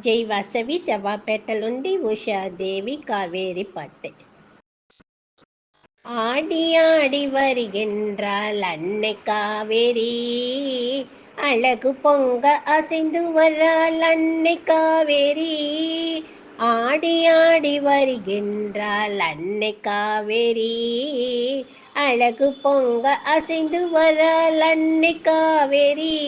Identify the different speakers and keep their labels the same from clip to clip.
Speaker 1: ஜெய் வசவி செவ்வாப்பேட்டலுண்டி உஷா தேவி காவேரி பாட்டு. ஆடி ஆடி வருகின்றாள் அன்னை காவேரி. அழகு பொங்க அசைந்து வர்றாள் அன்னை காவேரி. ஆடி ஆடி வருகின்றாள் அன்னை காவேரி. அழகு பொங்க அசைந்து வர்றாள் அன்னை காவேரி.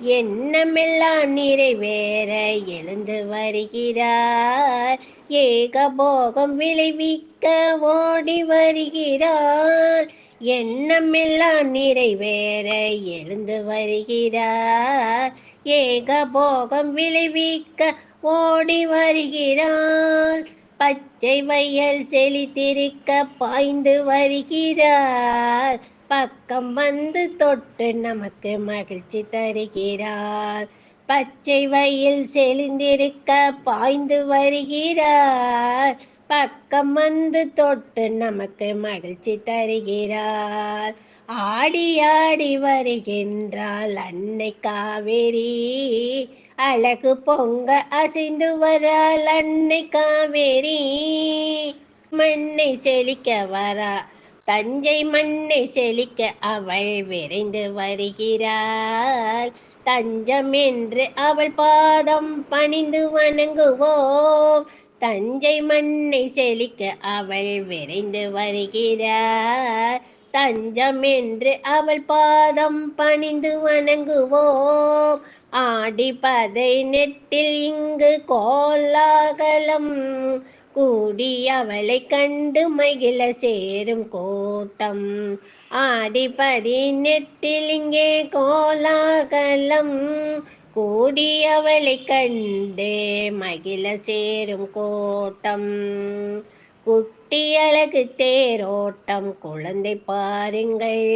Speaker 1: எண்ணமெல்லாம் நிறைவேற எழுந்து வருகிறார். ஏகபோகம் விளைவிக்க ஓடி வருகிறார். எண்ணமெல்லாம் நிறைவேற எழுந்து வருகிறார். ஏகபோகம் விளைவிக்க ஓடி வருகிறாள் பச்சை வயல் செழித்திருக்க பாய்ந்து வருகிறார். பக்கம் வந்து தொட்டு நமக்கு மகிழ்ச்சி தருகிறார். பச்சை வயல் செழிந்திருக்க பாய்ந்து வருகிறார். பக்கம் வந்து தொட்டு நமக்கு மகிழ்ச்சி தருகிறார். ஆடி ஆடி வருகின்றாள் அன்னை காவேரி அழகு பொங்க அசைந்து வராள் அன்னை காவேரி மண்ணை செழிக்க வரா தஞ்சை மண்ணை செழிக்க அவள் விரைந்து வருகிறாள். தஞ்சம் என்று அவள் பாதம் பணிந்து வணங்குவோம். தஞ்சை மண்ணை செழிக்க அவள் விரைந்து வருகிறாள். தஞ்சம் என்று அவள் பாதம் பணிந்து வணங்குவோம். ஆடி பதை நெட்டில் இங்கு கோலாகலம். கூடி அவளை கண்டு மகிழ சேரும் கோட்டம். ஆடிப்பதி பதினெட்டில் இங்கே கோலாகலம். கூடி அவளை கண்டு மகிழ சேரும் கோட்டம். குட்டி அழகு தேரோட்டம் குழந்தை பாருங்கள்.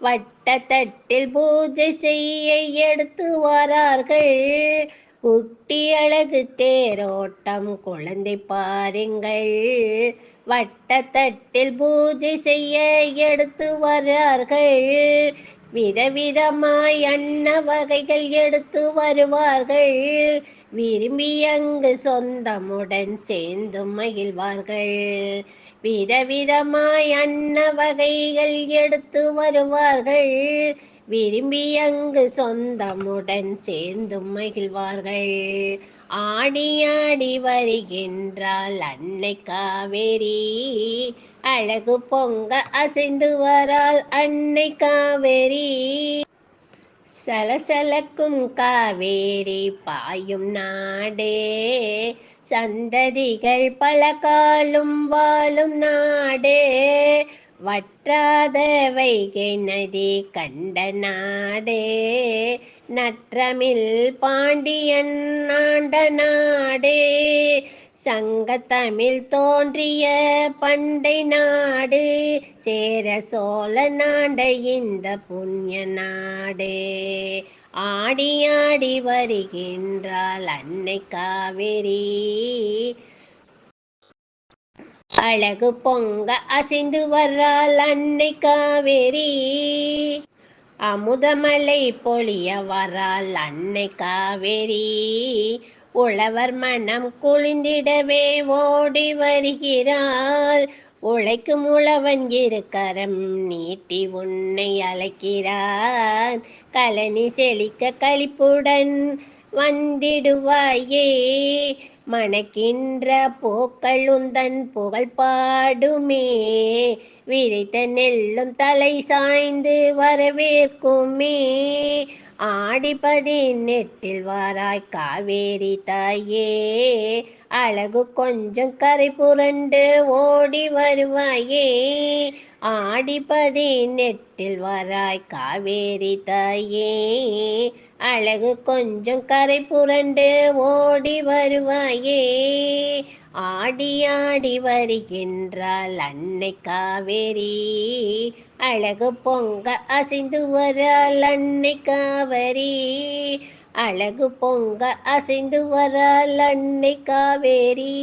Speaker 1: வட்டத்தட்டில் பூஜை செய்ய எடுத்து வரார்கள். குட்டி அழகு தேரோட்டம் குழந்தை பாருங்கள். வட்டத்தட்டில் பூஜை செய்ய எடுத்து வரார்கள். விதவிதமாய் அன்ன வகைகள் எடுத்து வருவார்கள். விரும்பி அங்கு சொந்தமுடன் சேர்ந்து மகிழ்வார்கள். விதவிதமாய் அன்ன வகைகள் எடுத்து வருவார்கள். விரும்பி அங்கு சொந்தமுடன் சேர்ந்து மகிழ்வார்கள். ஆடி ஆடி வருகின்றாள் அன்னை காவேரி அழகு பொங்க அசைந்து வராள் அன்னை காவேரி. சலசலக்கும் காவேரி பாயும் நாடே சந்ததிகள் பல காலும் வாழும் நாடே. வற்றாத வைகை நதி கண்ட நாடே நற்றமில் பாண்டியன் ஆண்ட நாடே சங்க தமிழ் தோன்றிய பண்டை நாடு சேர சோழ நாட இந்த புண்ணிய நாடே. ஆடி ஆடி வருகின்றாள் அன்னை காவேரி அழகு பொங்க அசைந்து வர்றாள் அன்னை காவேரி. அமுதமலை பொழிய வராள் அன்னை காவேரி. உழவர் மனம் குளிந்திடவே ஓடி வருகிறாள். உழைக்கும் உழவன் இருக்கரம் நீட்டி உன்னை அழைக்கிறான். கலனி செழிக்க கழிப்புடன் வந்திடுவாயே. மணக்கின்ற பூக்கள் உந்தன் புகழ் பாடுமே. விதைத்த நெல்லும் தலை சாய்ந்து வரவேற்குமே. ஆடிப்பதி நெத்தில் வாராய் காவேரி தாயே. அழகு கொஞ்சம் கரை புரண்டு ஓடி வருவாயே. ஆடிப்பதி நெட்டில் வராய் காவேரி தாயே. அழகு கொஞ்சம் கரை புரண்டு ஓடி வருவாயே. ஆடி ஆடி வருகின்றாள் அன்னை காவேரி. அழகு பொங்க அசைந்து வராள் அன்னை காவேரி. அழகு பொங்க அசைந்து வராள் அன்னை காவேரி.